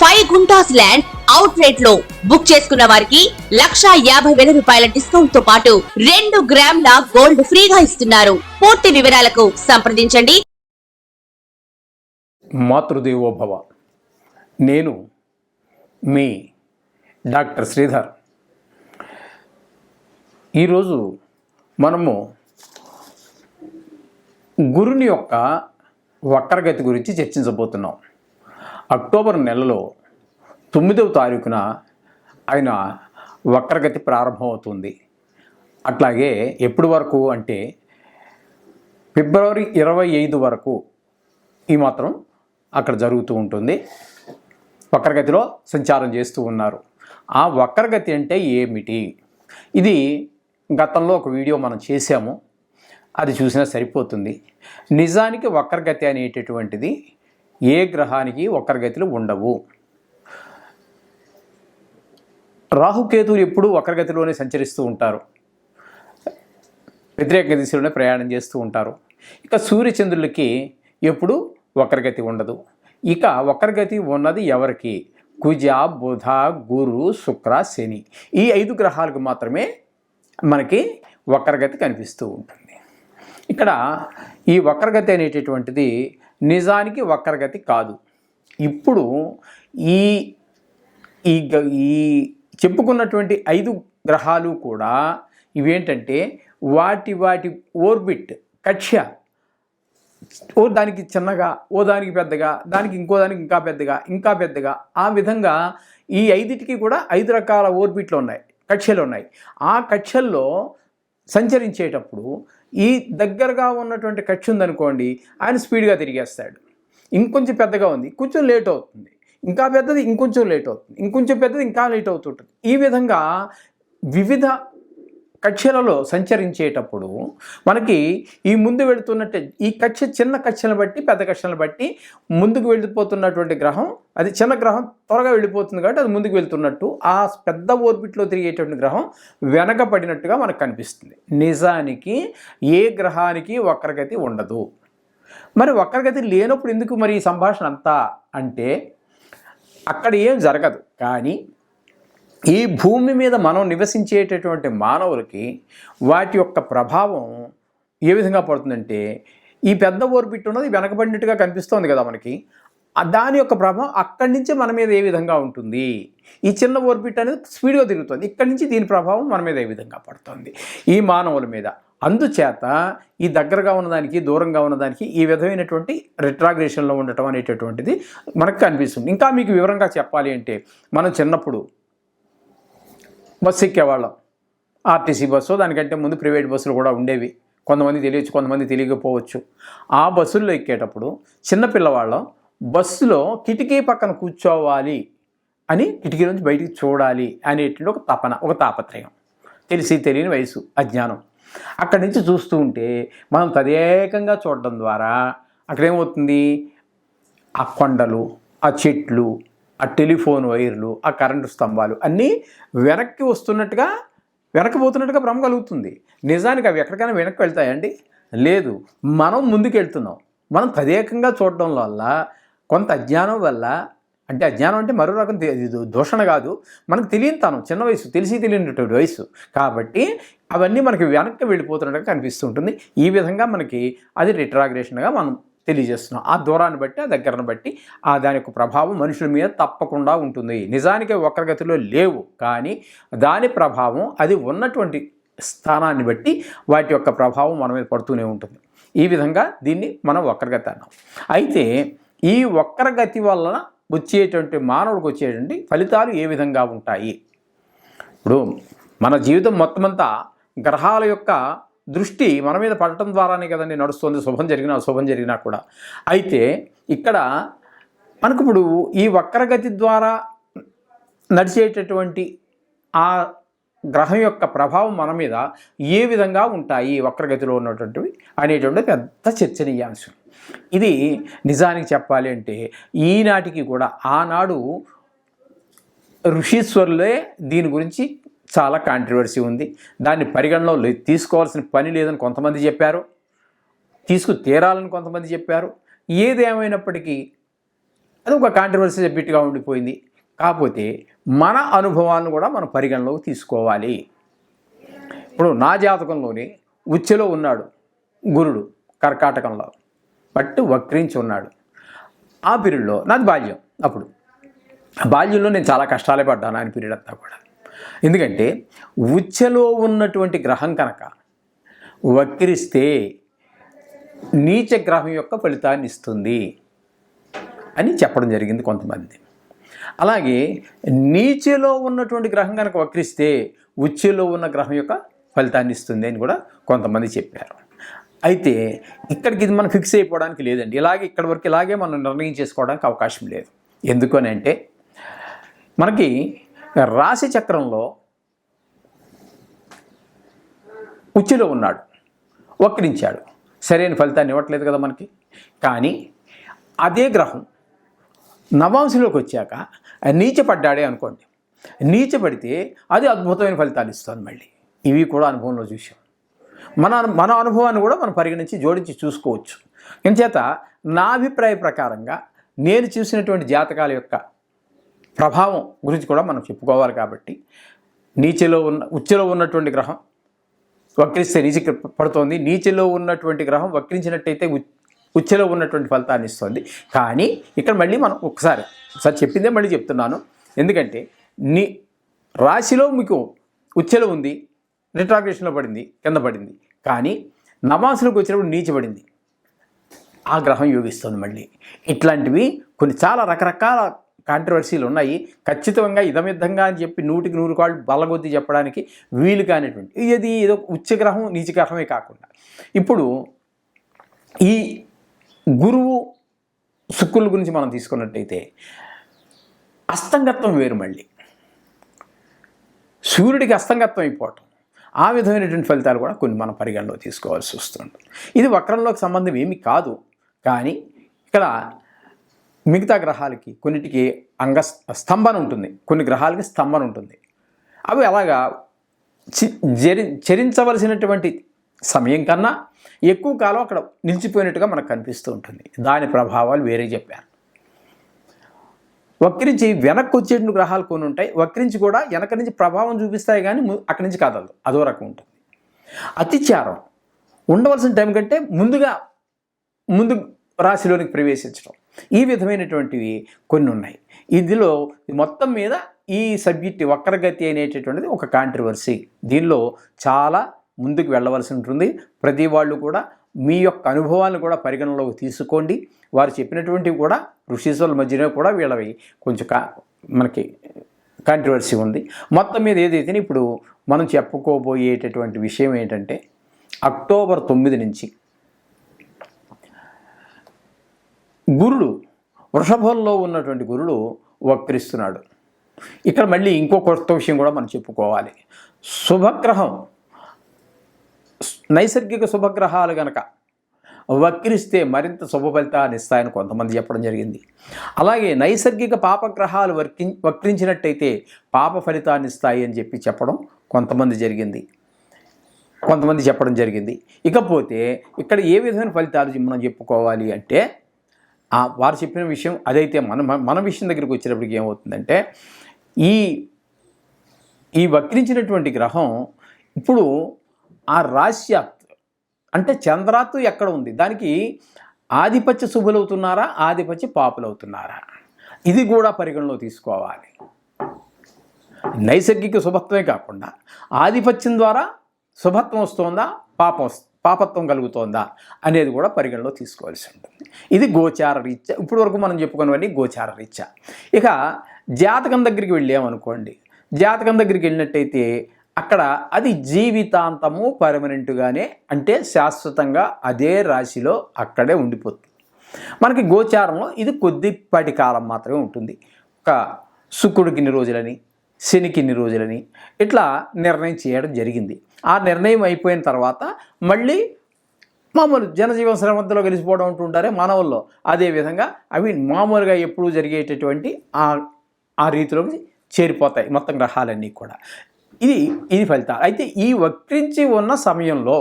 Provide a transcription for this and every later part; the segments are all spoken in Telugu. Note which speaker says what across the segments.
Speaker 1: ఫైవ్ గుంటాస్ ల్యాండ్ అవుట్ రేట్లో బుక్ చేసుకున్న వారికి లక్షా యాభై వేల రూపాయల డిస్కౌంట్తో పాటు రెండు గ్రాముల గోల్డ్ ఫ్రీగా ఇస్తున్నారు. పూర్తి వివరాలకు సంప్రదించండి.
Speaker 2: మాతృదేవోభవ. నేను మీ డాక్టర్ శ్రీధర్. ఈరోజు మనము గురుని యొక్క వక్రగతి గురించి చర్చించబోతున్నాం. అక్టోబర్ నెలలో తొమ్మిదవ తారీఖున ఆయన వక్రగతి ప్రారంభమవుతుంది. అట్లాగే ఎప్పటి వరకు అంటే ఫిబ్రవరి ఇరవై ఐదు వరకు ఈ మాత్రం అక్కడ జరుగుతూ ఉంటుంది. వక్రగతిలో సంచారం చేస్తూ ఉన్నారు. ఆ వక్రగతి అంటే ఏమిటి? ఇది గతంలో ఒక వీడియో మనం చేసాము అది చూసినా సరిపోతుంది. నిజానికి వక్రగతి అనేటటువంటిది ఏ గ్రహానికి వక్రగతులు ఉండవు. రాహుకేతువులు ఎప్పుడూ వక్రగతిలోనే సంచరిస్తూ ఉంటారు. వ్యతిరేక దిశలోనే ప్రయాణం చేస్తూ ఉంటారు. ఇక సూర్యచంద్రులకి ఎప్పుడు వక్రగతి ఉండదు. ఇక వక్రగతి ఉన్నది ఎవరికి? కుజ బుధ గురు శుక్ర శని. ఈ ఐదు గ్రహాలకు మాత్రమే మనకి వక్రగతి కనిపిస్తూ ఉంటుంది. ఇక్కడ ఈ వక్రగతి అనేటటువంటిది నిజానికి వక్రగతి కాదు. ఇప్పుడు ఈ ఈ గ- ఈ చెప్పుకున్నటువంటి ఐదు గ్రహాలు కూడా ఇవేంటంటే వాటి వాటి ఓర్బిట్ కక్ష్య. ఓ దానికి చిన్నగా ఓ దానికి పెద్దగా దానికి ఇంకో దానికి ఇంకా పెద్దగా ఇంకా పెద్దగా. ఆ విధంగా ఈ ఐదిటికి కూడా ఐదు రకాల ఓర్బిట్లు ఉన్నాయి కక్షలు ఉన్నాయి. ఆ కక్షల్లో సంచరించేటప్పుడు ఈ దగ్గరగా ఉన్నటువంటి కక్ష ఉందనుకోండి ఆయన స్పీడ్గా తిరిగేస్తాడు. ఇంకొంచెం పెద్దగా ఉంది కొంచెం లేట్ అవుతుంది. ఇంకా పెద్దది ఇంకొంచెం లేట్ అవుతుంది. ఇంకొంచెం పెద్దది ఇంకా లేట్ అవుతుంటుంది. ఈ విధంగా వివిధ కక్షలలో సంచరించేటప్పుడు మనకి ఈ ముందు వెళుతున్నట్టే ఈ కక్ష చిన్న కక్షలను బట్టి పెద్ద కక్షలను బట్టి ముందుకు వెళ్ళిపోతున్నటువంటి గ్రహం అది చిన్న గ్రహం త్వరగా వెళ్ళిపోతుంది కాబట్టి అది ముందుకు వెళ్తున్నట్టు ఆ పెద్ద ఓర్బిట్లో తిరిగేటువంటి గ్రహం వెనకబడినట్టుగా మనకు కనిపిస్తుంది. నిజానికి ఏ గ్రహానికి వక్రగతి ఉండదు. మరి వక్రగతి లేనప్పుడు ఎందుకు మరి ఈ సంభాషణ అంతా? అంటే అక్కడ ఏం జరగదు. కానీ ఈ భూమి మీద మనం నివసించేటటువంటి మానవులకి వాటి యొక్క ప్రభావం ఏ విధంగా పడుతుందంటే ఈ పెద్ద ఓర్బిట్ ఉన్నది వెనకబడినట్టుగా కనిపిస్తోంది కదా మనకి. దాని యొక్క ప్రభావం అక్కడి నుంచి మన మీద ఏ విధంగా ఉంటుంది? ఈ చిన్న ఓర్బిట్ అనేది స్పీడ్గా తిరుగుతుంది. ఇక్కడి నుంచి దీని ప్రభావం మన మీద ఏ విధంగా పడుతుంది? ఈ మానవుల మీద. అందుచేత ఈ దగ్గరగా ఉన్నదానికి దూరంగా ఉన్నదానికి ఈ విధమైనటువంటి రిట్రాగ్రేషన్లో ఉండటం అనేటటువంటిది మనకు కనిపిస్తుంది. ఇంకా మీకు వివరంగా చెప్పాలి అంటే మనం చిన్నప్పుడు బస్సు ఎక్కేవాళ్ళం. ఆర్టీసీ బస్సు దానికంటే ముందు ప్రైవేట్ బస్సులు కూడా ఉండేవి. కొంతమంది తెలియచ్చు కొంతమంది తెలియకపోవచ్చు. ఆ బస్సుల్లో ఎక్కేటప్పుడు చిన్నపిల్లవాళ్ళం బస్సులో కిటికీ పక్కన కూర్చోవాలి అని కిటికీ నుంచి బయటికి చూడాలి అనేటువంటి ఒక తపన ఒక తాపత్రయం. తెలిసి తెలియని వయసు అజ్ఞానం. అక్కడి నుంచి చూస్తూ ఉంటే మనం తదేకంగా చూడడం ద్వారా అక్కడ ఏమవుతుంది ఆ కొండలు ఆ చెట్లు ఆ టెలిఫోన్ వైర్లు ఆ కరెంటు స్తంభాలు అన్నీ వెనక్కి వస్తున్నట్టుగా వెనక్కి పోతున్నట్టుగా భ్రమ కలుగుతుంది. నిజానికి అవి ఎక్కడికైనా వెనక్కి వెళ్తాయండి? లేదు. మనం ముందుకెళ్తున్నాం. మనం తదేకంగా చూడడం వల్ల కొంత అజ్ఞానం వల్ల అంటే అజ్ఞానం అంటే మరో రకం దూషణ కాదు. మనకు తెలియని తనం చిన్న వయసు తెలిసి తెలియనటువంటి వయసు. కాబట్టి అవన్నీ మనకి వెనక్కి వెళ్ళిపోతున్నట్టుగా కనిపిస్తుంటుంది ఈ విధంగా మనకి అది రిట్రాగ్రేషన్గా మనం తెలియజేస్తున్నాం. ఆ దూరాన్ని బట్టి ఆ దగ్గరను బట్టి ఆ దాని యొక్క ప్రభావం మనుషుల మీద తప్పకుండా ఉంటుంది. నిజానికి వక్రగతిలో లేవు కానీ దాని ప్రభావం అది ఉన్నటువంటి స్థానాన్ని బట్టి వాటి యొక్క ప్రభావం మన మీద పడుతూనే ఉంటుంది. ఈ విధంగా దీన్ని మనం వక్రగతి అన్నాం. అయితే ఈ వక్రగతి వలన వచ్చేటువంటి మానవుడికి వచ్చేటువంటి ఫలితాలు ఏ విధంగా ఉంటాయి? ఇప్పుడు మన జీవితం మొత్తం అంతా గ్రహాల యొక్క దృష్టి మన మీద పడటం ద్వారానే కదండి నడుస్తుంది. శుభం జరిగినా అశుభం జరిగినా కూడా. అయితే ఇక్కడ మనకు ఇప్పుడు ఈ వక్రగతి ద్వారా నడిచేటటువంటి ఆ గ్రహం యొక్క ప్రభావం మన మీద ఏ విధంగా ఉంటాయి? వక్రగతిలో ఉన్నటువంటివి అనేటువంటి పెద్ద చర్చనీయాంశం. ఇది నిజానికి చెప్పాలి అంటే ఈనాటికి కూడా ఆనాడు ఋషీశ్వరులే దీని గురించి చాలా కాంట్రవర్సీ ఉంది. దాన్ని పరిగణలో తీసుకోవాల్సిన పని లేదని కొంతమంది చెప్పారు. తీసుకు తీరాలని కొంతమంది చెప్పారు. ఏదేమైనప్పటికీ అది ఒక కాంట్రవర్సీ సబ్జెక్ట్గా ఉండిపోయింది. కాకపోతే మన అనుభవాలను కూడా మనం పరిగణలోకి తీసుకోవాలి. ఇప్పుడు నా జాతకంలోని ఉచ్చెలో ఉన్నాడు గురుడు కర్కాటకంలో. పట్టు వక్రించి ఉన్నాడు. ఆ పీరియడ్లో నాది బాల్యం అప్పుడు. బాల్యంలో నేను చాలా కష్టాలే పడ్డాను ఆయన పీరియడ్ అంతా కూడా. ఎందుకంటే ఉచ్చెలో ఉన్నటువంటి గ్రహం కనుక వక్రిస్తే నీచ గ్రహం యొక్క ఫలితాన్ని ఇస్తుంది అని చెప్పడం జరిగింది కొంతమంది. అలాగే నీచలో ఉన్నటువంటి గ్రహం కనుక వక్రిస్తే ఉచ్చలో ఉన్న గ్రహం యొక్క ఫలితాన్ని ఇస్తుంది అని కూడా కొంతమంది చెప్పారు. అయితే ఇక్కడికి ఇది మనం ఫిక్స్ అయిపోవడానికి లేదండి. ఇలాగే ఇక్కడి వరకు ఇలాగే మనం నిర్ణయం చేసుకోవడానికి అవకాశం లేదు. ఎందుకని అంటే మనకి రాశి చక్రంలో ఉచ్చులో ఉన్నాడు. వక్రించాడు. సరైన ఫలితాన్ని ఇవ్వట్లేదు కదా మనకి. కానీ అదే గ్రహం నవాంశంలోకి వచ్చాక నీచపడ్డాడే అనుకోండి. నీచపడితే అది అద్భుతమైన ఫలితాలు ఇస్తుంది మళ్ళీ. ఇవి కూడా అనుభవంలో చూసాం మన మన అనుభవాన్ని కూడా మనం పరిగణించి జోడించి చూసుకోవచ్చు. ఇంచేత నా అభిప్రాయ ప్రకారంగా నేను చూసినటువంటి జాతకాల యొక్క ప్రభావం గురించి కూడా మనం చెప్పుకోవాలి కాబట్టి నీచలో ఉన్న ఉచ్చలో ఉన్నటువంటి గ్రహం వక్రిస్తే నీచి పడుతోంది. నీచలో ఉన్నటువంటి గ్రహం వక్రించినట్టయితే ఉచ్చలో ఉన్నటువంటి ఫలితాన్ని ఇస్తుంది. కానీ ఇక్కడ మళ్ళీ మనం ఒకసారి ఒకసారి చెప్పిందే మళ్ళీ చెప్తున్నాను. ఎందుకంటే నీ రాశిలో మీకు ఉచ్చలో ఉంది రిట్రాగ్రేషన్లో పడింది కింద పడింది. కానీ నవాసులకు వచ్చినప్పుడు నీచబడింది ఆ గ్రహం యోగిస్తుంది మళ్ళీ. ఇట్లాంటివి కొన్ని చాలా రకరకాల కాంట్రవర్సీలు ఉన్నాయి. ఖచ్చితంగా ఇదమిద్దంగా అని చెప్పి నూటికి నూరు కాళ్ళు బలగొద్ది చెప్పడానికి వీలు కానిటువంటి ఇది ఏదో ఉచ్చగ్రహం నీచగ్రహమే కాకుండా. ఇప్పుడు ఈ గురువు శుక్రుల గురించి మనం తీసుకున్నట్టయితే అస్తంగత్వం వేరు మళ్ళీ. సూర్యుడికి అస్తంగత్వం అయిపోవటం. ఆ విధమైనటువంటి ఫలితాలు కూడా కొన్ని మనం పరిగణలో తీసుకోవాల్సి వస్తుంది ఇది వక్రంలోకి సంబంధం ఏమీ కాదు. కానీ ఇక్కడ మిగతా గ్రహాలకి కొన్నిటికి అంగ స్తంభన ఉంటుంది. కొన్ని గ్రహాలకి స్తంభన ఉంటుంది. అవి అలాగా చి- జరి చరించవలసినటువంటి సమయం కన్నా ఎక్కువ కాలం అక్కడ నిలిచిపోయినట్టుగా మనకు కనిపిస్తూ ఉంటుంది. దాని ప్రభావాలు వేరే చెప్పారు. వక్రించి వెనక్కి వచ్చేటువంటి గ్రహాలు కొన్ని ఉంటాయి. వక్రించి కూడా వెనక నుంచి ప్రభావం చూపిస్తాయి కానీ అక్కడి నుంచి కదలదు అదో రకం ఉంటుంది. అతిచారం ఉండవలసిన టైం కంటే ముందుగా ముందు రాశిలోనికి ప్రవేశించడం ఈ విధమైనటువంటివి కొన్ని ఉన్నాయి. ఇందులో మొత్తం మీద ఈ సబ్జెక్ట్ వక్రగతి అనేటటువంటిది ఒక కాంట్రవర్సీ దీనిలో చాలా ముందుకు వెళ్ళవలసి ఉంటుంది. ప్రతి వాళ్ళు కూడా మీ యొక్క అనుభవాలను కూడా పరిగణలోకి తీసుకోండి. వారు చెప్పినటువంటివి కూడా ఋషీశ్వరుల మధ్యనే కూడా వీళ్ళవి కొంచెం కా మనకి కాంట్రవర్సీ ఉంది. మొత్తం మీద ఏదైతే ఇప్పుడు మనం చెప్పుకోబోయేటటువంటి విషయం ఏంటంటే అక్టోబర్ తొమ్మిది నుంచి గురుడు వృషభంలో ఉన్నటువంటి గురుడు వక్రిస్తున్నాడు ఇక్కడ మళ్ళీ ఇంకో కొత్త విషయం కూడా మనం చెప్పుకోవాలి. శుభగ్రహం నైసర్గిక శుభగ్రహాలు గనక వక్రిస్తే మరింత శుభ ఫలితాన్ని ఇస్తాయని కొంతమంది చెప్పడం జరిగింది. అలాగే నైసర్గిక పాపగ్రహాలు వర్కి వక్రించినట్టయితే పాప ఫలితాన్ని ఇస్తాయి అని చెప్పి చెప్పడం కొంతమంది జరిగింది. కొంతమంది చెప్పడం జరిగింది. ఇకపోతే ఇక్కడ ఏ విధమైన ఫలితాలు మనం చెప్పుకోవాలి అంటే వారు చెప్పిన విషయం అదైతే మన మన విషయం దగ్గరికి వచ్చేటప్పటికి ఏమవుతుందంటే ఈ ఈ వక్రించినటువంటి గ్రహం ఇప్పుడు ఆ రాశ్యాత్ అంటే చంద్రాత్తు ఎక్కడ ఉంది? దానికి ఆధిపత్య శుభులవుతున్నారా? ఆధిపత్య పాపులవుతున్నారా? ఇది కూడా పరిగణలో తీసుకోవాలి. నైసర్గిక శుభత్వమే కాకుండా ఆధిపత్యం ద్వారా శుభత్వం వస్తుందా? పాపం వస్తుంది. పాపత్వం కలుగుతోందా అనేది కూడా పరిగణలో తీసుకోవాల్సి ఉంటుంది. ఇది గోచార రీత్యా. ఇప్పటి వరకు మనం చెప్పుకున్నవన్నీ గోచార రీత్యా. ఇక జాతకం దగ్గరికి వెళ్ళామనుకోండి. జాతకం దగ్గరికి వెళ్ళినట్టయితే అక్కడ అది జీవితాంతము పర్మనెంట్గానే అంటే శాశ్వతంగా అదే రాశిలో అక్కడే ఉండిపోతుంది. మనకి గోచారంలో ఇది కొద్దిపాటి కాలం మాత్రమే ఉంటుంది. ఒక శుక్రుడికి ఇన్ని రోజులని శనికి ఇన్ని రోజులని ఇట్లా నిర్ణయం చేయడం జరిగింది. ఆ నిర్ణయం అయిపోయిన తర్వాత మళ్ళీ మామూలు జనజీవన శ్రమంతలో కలిసిపోవడం ఉంటుంటారే మానవుల్లో. అదేవిధంగా అవి మామూలుగా ఎప్పుడూ జరిగేటటువంటి ఆ ఆ రీతిలోకి చేరిపోతాయి మొత్తం గ్రహాలన్నీ కూడా. ఇది ఇది ఫలితాలు. అయితే ఈ వక్రించి ఉన్న సమయంలో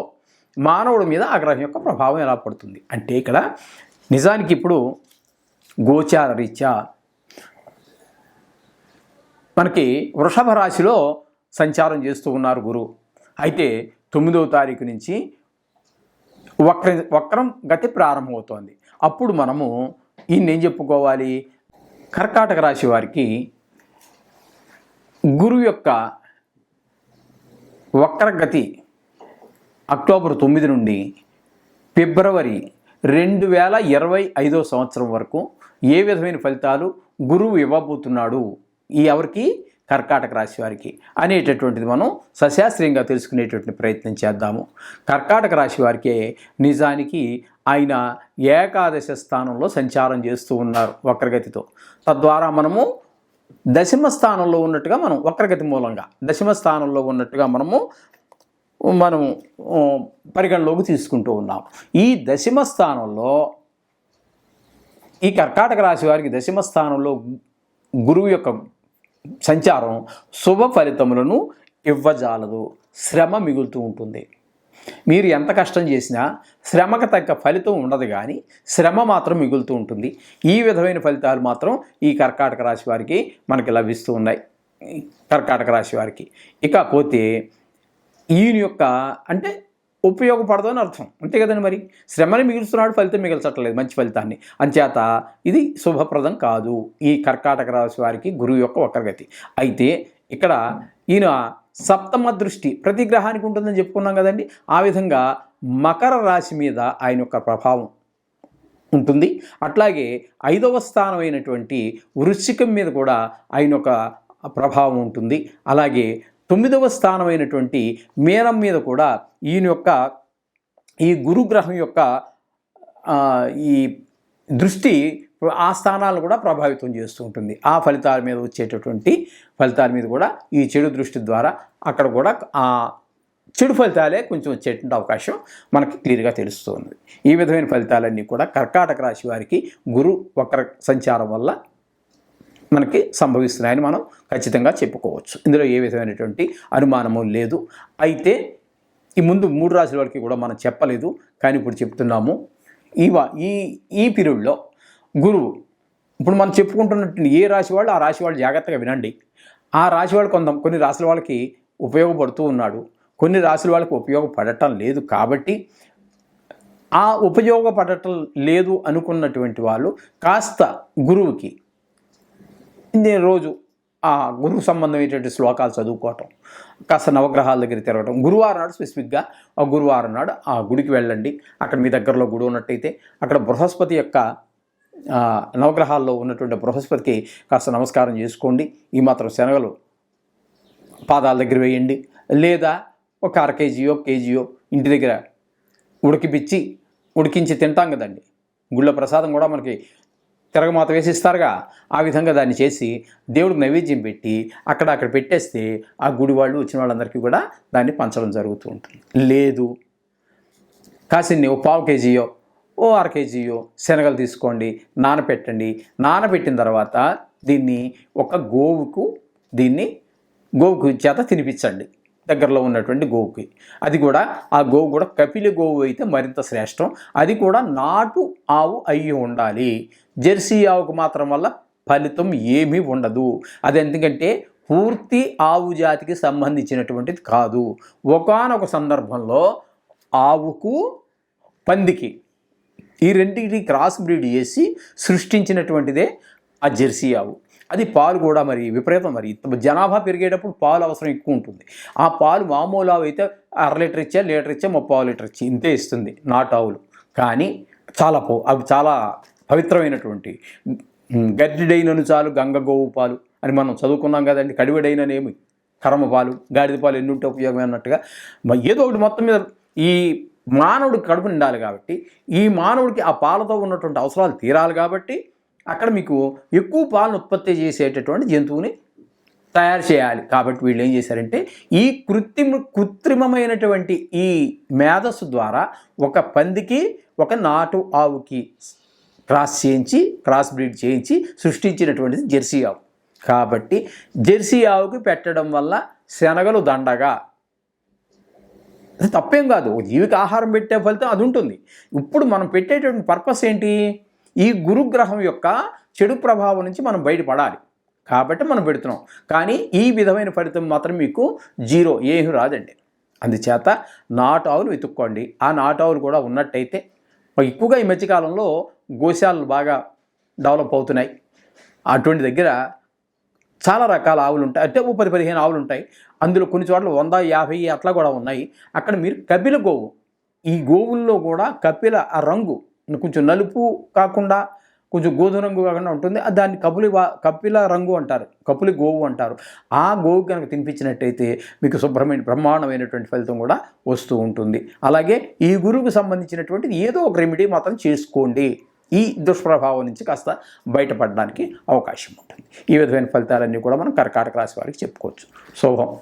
Speaker 2: మానవుడి మీద ఆ గ్రహం యొక్క ప్రభావం ఎలా పడుతుంది? అంటే ఇక్కడ నిజానికి ఇప్పుడు గోచార రీత్యా మనకి వృషభ రాశిలో సంచారం చేస్తూ ఉన్నారు గురువు అయితే తొమ్మిదవ తారీఖు నుంచి వక్ర వక్రం గతి ప్రారంభమవుతోంది. అప్పుడు మనము ఈయన ఏం చెప్పుకోవాలి? కర్కాటక రాశి వారికి గురువు యొక్క వక్రగతి అక్టోబర్ తొమ్మిది నుండి ఫిబ్రవరి రెండు వేల ఇరవై ఐదో సంవత్సరం వరకు ఏ విధమైన ఫలితాలు గురువు ఇవ్వబోతున్నాడు? ఈ ఎవరికి? కర్కాటక రాశి వారికి. అనేటటువంటిది మనం సశాస్త్రీయంగా తెలుసుకునేటువంటి ప్రయత్నం చేద్దాము. కర్కాటక రాశి వారికి నిజానికి ఆయన ఏకాదశ స్థానంలో సంచారం చేస్తూ ఉన్నారు వక్రగతితో. తద్వారా మనము దశమ స్థానంలో ఉన్నట్టుగా మనం వక్రగతి మూలంగా దశమ స్థానంలో ఉన్నట్టుగా మనము మనం పరిగణలోకి తీసుకుంటూ ఉన్నాం. ఈ దశమ స్థానంలో ఈ కర్కాటక రాశి వారికి దశమ స్థానంలో గురువు యొక్క సంచారం శుభ ఫలితములను ఇవ్వజాలదు. శ్రమ మిగులుతూ ఉంటుంది. మీరు ఎంత కష్టం చేసినా శ్రమకు తగ్గ ఫలితం ఉండదు కానీ శ్రమ మాత్రం మిగులుతూ ఉంటుంది. ఈ విధమైన ఫలితాలు మాత్రం ఈ కర్కాటక రాశి వారికి మనకి లభిస్తూ ఉన్నాయి. కర్కాటక రాశి వారికి. ఇకపోతే ఈయన యొక్క అంటే ఉపయోగపడదని అర్థం. అంతే కదండి మరి? శ్రమని మిగులుస్తున్నాడు ఫలితం మిగిల్చట్లేదు మంచి ఫలితాన్ని. అంచేత ఇది శుభప్రదం కాదు. ఈ కర్కాటక రాశి వారికి గురువు యొక్క వక్రగతి. అయితే ఇక్కడ ఈయన సప్తమ దృష్టి ప్రతి గ్రహానికి ఉంటుందని చెప్పుకున్నాం కదండి. ఆ విధంగా మకర రాశి మీద ఆయన యొక్క ప్రభావం ఉంటుంది. అట్లాగే ఐదవ స్థానం అయినటువంటి వృశ్చికం మీద కూడా ఆయన యొక్క ప్రభావం ఉంటుంది. అలాగే తొమ్మిదవ స్థానమైనటువంటి మీనం మీద కూడా ఈయన యొక్క ఈ గురుగ్రహం యొక్క ఈ దృష్టి ఆ స్థానాలను కూడా ప్రభావితం చేస్తూ ఉంటుంది. ఆ ఫలితాల మీద వచ్చేటటువంటి ఫలితాల మీద కూడా ఈ చెడు దృష్టి ద్వారా అక్కడ కూడా ఆ చెడు ఫలితాలే కొంచెం వచ్చేటువంటి అవకాశం మనకి క్లియర్గా తెలుస్తుంది ఈ విధమైన ఫలితాలన్నీ కూడా కర్కాటక రాశి వారికి గురు వక్ర సంచారం వల్ల మనకి సంభవిస్తున్నాయని మనం ఖచ్చితంగా చెప్పుకోవచ్చు. ఇందులో ఏ విధమైనటువంటి అనుమానము లేదు. అయితే ఈ ముందు మూడు రాశుల వరకు కూడా మనం చెప్పలేదు. కానీ ఇప్పుడు చెప్తున్నాము. ఈ వా ఈ ఈ పీరియడ్లో గురువు ఇప్పుడు మనం చెప్పుకుంటున్నటువంటి ఏ రాశి వాళ్ళు ఆ రాశి వాళ్ళు జాగ్రత్తగా వినండి. ఆ రాశి వాళ్ళు కొంత కొన్ని రాశుల వాళ్ళకి ఉపయోగపడుతూ ఉన్నాడు. కొన్ని రాశుల వాళ్ళకి ఉపయోగపడటం లేదు కాబట్టి ఆ ఉపయోగపడటం లేదు అనుకున్నటువంటి వాళ్ళు కాస్త గురువుకి నేను రోజు ఆ గురువు సంబంధమైనటువంటి శ్లోకాలు చదువుకోవటం కాస్త నవగ్రహాల దగ్గర తిరగటం గురువారం నాడు స్పెసిఫిక్గా ఆ గురువారం నాడు ఆ గుడికి వెళ్ళండి. అక్కడ మీ దగ్గరలో గుడి ఉన్నట్టయితే అక్కడ బృహస్పతి యొక్క నవగ్రహాల్లో ఉన్నటువంటి బృహస్పతికి కాస్త నమస్కారం చేసుకోండి. ఈ మాత్రం శనగలు పాదాల దగ్గర వేయండి. లేదా ఒక అర కేజీయో కేజీయో ఇంటి దగ్గర ఉడికిపిచ్చి ఉడికించి తింటాం కదండి. గుళ్ళ ప్రసాదం కూడా మనకి తిరగమాత వేసి ఇస్తారుగా ఆ విధంగా దాన్ని చేసి దేవుడికి నైవేద్యం పెట్టి అక్కడ అక్కడ పెట్టేస్తే ఆ గుడి వాళ్ళు వచ్చిన వాళ్ళందరికీ కూడా దాన్ని పంచడం జరుగుతూ ఉంటుంది. లేదు. కాసిన్ని ఓ పావు కేజీయో ఓ అర కేజీయో శనగలు తీసుకోండి నానపెట్టండి. నానబెట్టిన తర్వాత దీన్ని ఒక గోవుకు దీన్ని గోవుకు చేత తినిపించండి. దగ్గరలో ఉన్నటువంటి గోవుకి. అది కూడా ఆ గోవు కూడా కపిలి గోవు అయితే మరింత శ్రేష్టం. అది కూడా నాటు ఆవు అయ్యి ఉండాలి. జెర్సీ ఆవుకు మాత్రం వల్ల ఫలితం ఏమీ ఉండదు. అది ఎందుకంటే పూర్తి ఆవు జాతికి సంబంధించినటువంటిది కాదు. ఒకానొక సందర్భంలో ఆవుకు పందికి ఈ రెండింటిని క్రాస్ బ్రీడ్ చేసి సృష్టించినటువంటిదే ఆ జెర్సీ ఆవు. అది పాలు కూడా మరి విపరీతం మరి. జనాభా పెరిగేటప్పుడు పాలు అవసరం ఎక్కువ ఉంటుంది. ఆ పాలు మామూలు ఆవు అయితే అర లీటర్ ఇచ్చా లీటర్ ఇచ్చా ముప్పై లీటర్ ఇచ్చి ఇంతే ఇస్తుంది నాటు ఆవులు. కానీ చాలా పో అవి చాలా పవిత్రమైనటువంటి గడ్డిడైనను చాలు గంగ గోవు పాలు అని మనం చదువుకున్నాం కదండి. కడివిడైననేమి కరమ పాలు గాడిద పాలు ఎన్ని ఉంటే ఉపయోగం అన్నట్టుగా. ఏదో ఒకటి మొత్తం మీద ఈ మానవుడికి కడుపు నిండాలి కాబట్టి ఈ మానవుడికి ఆ పాలతో ఉన్నటువంటి అవసరాలు తీరాలి కాబట్టి అక్కడ మీకు ఎక్కువ పాలను ఉత్పత్తి చేసేటటువంటి జంతువుని తయారు చేయాలి. కాబట్టి వీళ్ళు ఏం చేశారంటే ఈ కృత్రిమ కృత్రిమమైనటువంటి ఈ మేధస్సు ద్వారా ఒక పందికి ఒక నాటు ఆవుకి క్రాస్ చేయించి క్రాస్ బ్రీడ్ చేయించి సృష్టించినటువంటిది జెర్సీ ఆవు. కాబట్టి జెర్సీ ఆవుకి పెట్టడం వల్ల శనగలు దండగా. అది తప్పేం కాదు. జీవికి ఆహారం పెట్టే ఫలితం అది ఉంటుంది. ఇప్పుడు మనం పెట్టేటువంటి పర్పస్ ఏంటి? ఈ గురుగ్రహం యొక్క చెడు ప్రభావం నుంచి మనం బయటపడాలి. కాబట్టి మనం పెడుతున్నాం. కానీ ఈ విధమైన ఫలితం మాత్రం మీకు జీరో ఏమి రాదండి. అందుచేత నాటు ఆవులు వెతుక్కోండి. ఆ నాటు ఆవులు కూడా ఉన్నట్టయితే ఎక్కువగా ఈ మధ్యకాలంలో గోశాలలు బాగా డెవలప్ అవుతున్నాయి. అటువంటి దగ్గర చాలా రకాల ఆవులు ఉంటాయి. అంటే ఓ పది పదిహేను ఆవులు ఉంటాయి. అందులో కొన్ని చోట్ల వంద యాభై అట్లా కూడా ఉన్నాయి. అక్కడ మీరు కపిల గోవు. ఈ గోవుల్లో కూడా కపిల ఆ రంగు కొంచెం నలుపు కాకుండా కొంచెం గోధుమ రంగు కాకుండా ఉంటుంది. దాన్ని కపులి వా- కపిల రంగు అంటారు. కపులి గోవు అంటారు. ఆ గోవు కనుక తినిపించినట్టయితే మీకు శుభ్రమైన బ్రహ్మాండమైనటువంటి ఫలితం కూడా వస్తూ ఉంటుంది. అలాగే ఈ గురువుకు సంబంధించినటువంటిది ఏదో ఒక రెమెడీ మాత్రం చేసుకోండి. ఈ దుష్ప్రభావం నుంచి కాస్త బయటపడడానికి అవకాశం ఉంటుంది. ఈ విధమైన ఫలితాలన్నీ కూడా మనం కర్కాటక రాశి వారికి చెప్పుకోవచ్చు. శుభం.